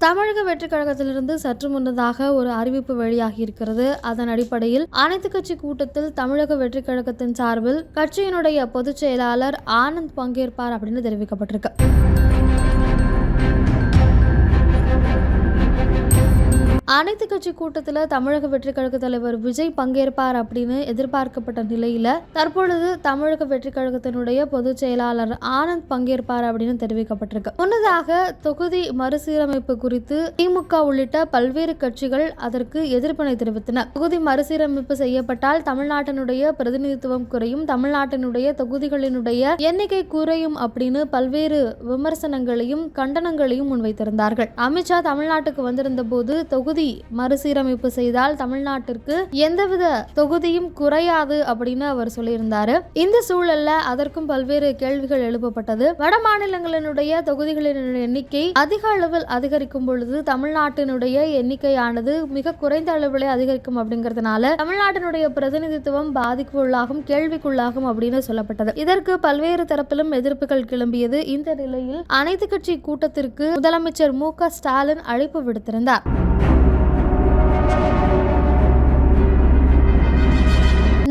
தமிழக வெற்றிக் கழகத்திலிருந்து சற்று முன்னதாக ஒரு அறிவிப்பு வெளியாகி இருக்கிறது அதன் அடிப்படையில் அனைத்து கட்சி கூட்டத்தில் தமிழக வெற்றிக் கழகத்தின் சார்பில் கட்சியினுடைய பொதுச் செயலாளர் ஆனந்த் பங்கேற்பார் அப்படின்னு தெரிவிக்கப்பட்டிருக்கு. அனைத்து கட்சி கூட்டத்தில் தமிழக வெற்றி கழக தலைவர் விஜய் பங்கேற்பார் அப்படின்னு எதிர்பார்க்கப்பட்ட நிலையில் தற்பொழுது தமிழக வெற்றி கழகத்தினுடைய பொதுச் செயலாளர் ஆனந்த் பங்கேற்பார் அப்படின்னு தெரிவிக்கப்பட்டிருக்கு. முன்னதாக தொகுதி மறுசீரமைப்பு குறித்து திமுக உள்ளிட்ட பல்வேறு கட்சிகள் அதற்கு எதிர்ப்பினை தெரிவித்தன. தொகுதி மறுசீரமைப்பு செய்யப்பட்டால் தமிழ்நாட்டினுடைய பிரதிநிதித்துவம் குறையும் தமிழ்நாட்டினுடைய தொகுதிகளினுடைய எண்ணிக்கை குறையும் அப்படின்னு பல்வேறு விமர்சனங்களையும் கண்டனங்களையும் முன்வைத்திருந்தார்கள். அமித்ஷா தமிழ்நாட்டுக்கு வந்திருந்த போது தொகுதி மறுசீரமைப்பு செய்தால் தமிழ்நாட்டிற்கு எந்தவித தொகுதியும் குறையாது அப்படின்னு அவர் சொல்லியிருந்தாரு. இந்த சூழல்ல அதற்கும் பல்வேறு கேள்விகள் எழுப்பப்பட்டது. வட மாநிலங்களினுடைய தொகுதிகளின் எண்ணிக்கை அதிக அளவில் அதிகரிக்கும் பொழுது தமிழ்நாட்டினுடைய எண்ணிக்கையானது மிக குறைந்த அளவிலே அதிகரிக்கும் அப்படிங்கிறதுனால தமிழ்நாட்டினுடைய பிரதிநிதித்துவம் பாதிப்புள்ளாகும் கேள்விக்குள்ளாகும் அப்படின்னு சொல்லப்பட்டது. இதற்கு பல்வேறு தரப்பிலும் எதிர்ப்புகள் கிளம்பியது. இந்த நிலையில் அனைத்து கட்சி கூட்டத்திற்கு முதலமைச்சர் மு க ஸ்டாலின் அழைப்பு விடுத்திருந்தார்.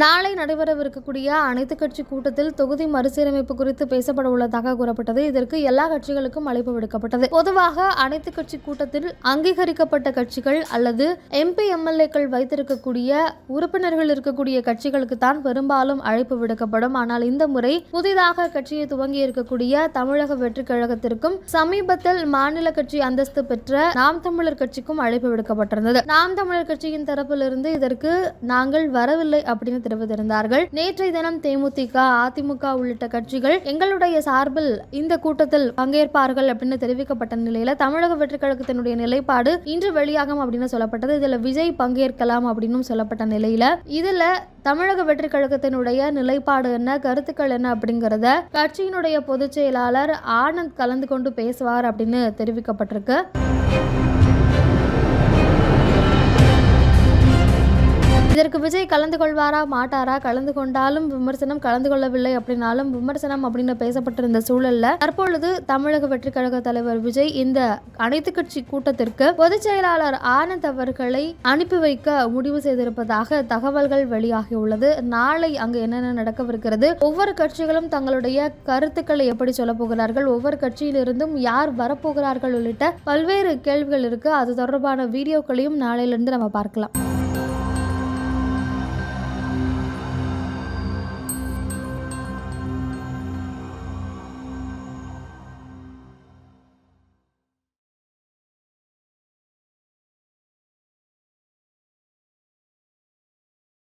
நாளை நடைபெறவிருக்கக்கூடிய அனைத்து கட்சி கூட்டத்தில் தொகுதி மறுசீரமைப்பு குறித்து பேசப்பட உள்ளதாக கூறப்பட்டது. இதற்கு எல்லா கட்சிகளுக்கும் அழைப்பு விடுக்கப்பட்டது. பொதுவாக அனைத்து கட்சி கூட்டத்தில் அங்கீகரிக்கப்பட்ட கட்சிகள் அல்லது எம்பி எம்எல்ஏக்கள் வைத்திருக்கக்கூடிய உறுப்பினர்கள் இருக்கக்கூடிய கட்சிகளுக்கு தான் பெரும்பாலும் அழைப்பு விடுக்கப்படும். ஆனால் இந்த முறை புதிதாக கட்சியை துவங்கி இருக்கக்கூடிய தமிழக வெற்றி கழகத்திற்கும் சமீபத்தில் மாநில கட்சி அந்தஸ்து பெற்ற நாம் தமிழர் கட்சிக்கும் அழைப்பு விடுக்கப்பட்டிருந்தது. நாம் தமிழர் கட்சியின் தரப்பிலிருந்து இதற்கு நாங்கள் வரவில்லை அப்படின்னு தெரிவித்திருந்தார்கள் நேற்றைய தினம் தேமுதிக அதிமுக உள்ளிட்ட கட்சிகள் எங்களுடைய சார்பில் இந்த கூட்டத்தில் பங்கேற்பார்கள் அப்படின்னு தெரிவிக்கப்பட்ட நிலையில தமிழக வெற்றிக்கழகத்தினுடைய நிலைப்பாடு இன்று வெளியாகும் அப்படின்னு சொல்லப்பட்டது. இதுல விஜய் பங்கேற்கலாம் அப்படின்னு சொல்லப்பட்ட நிலையில இதுல தமிழக வெற்றி கழகத்தினுடைய நிலைப்பாடு என்ன கருத்துக்கள் என்ன அப்படிங்கிறத கட்சியினுடைய பொதுச் செயலாளர் ஆனந்த் கலந்து கொண்டு பேசுவார் அப்படின்னு தெரிவிக்கப்பட்டிருக்கு. இதற்கு விஜய் கலந்து கொள்வாரா மாட்டாரா கலந்து கொண்டாலும் விமர்சனம் கலந்து கொள்ளவில்லை அப்படின்னாலும் விமர்சனம் அப்படின்னு பேசப்பட்டிருந்த சூழல்ல தற்பொழுது தமிழக வெற்றி கழக தலைவர் விஜய் இந்த அனைத்து கட்சி கூட்டத்திற்கு பொதுச் செயலாளர் ஆனந்த் அவர்களை அனுப்பி வைக்க முடிவு செய்திருப்பதாக தகவல்கள் வெளியாகியுள்ளது. நாளை அங்கு என்னென்ன நடக்கவிருக்கிறது? ஒவ்வொரு கட்சிகளும் தங்களுடைய கருத்துக்களை எப்படி சொல்ல போகிறார்கள்? ஒவ்வொரு கட்சியிலிருந்தும் யார் வரப்போகிறார்கள் உள்ளிட்ட பல்வேறு கேள்விகள் இருக்கு. அது தொடர்பான வீடியோக்களையும் நாளையிலிருந்து நம்ம பார்க்கலாம்.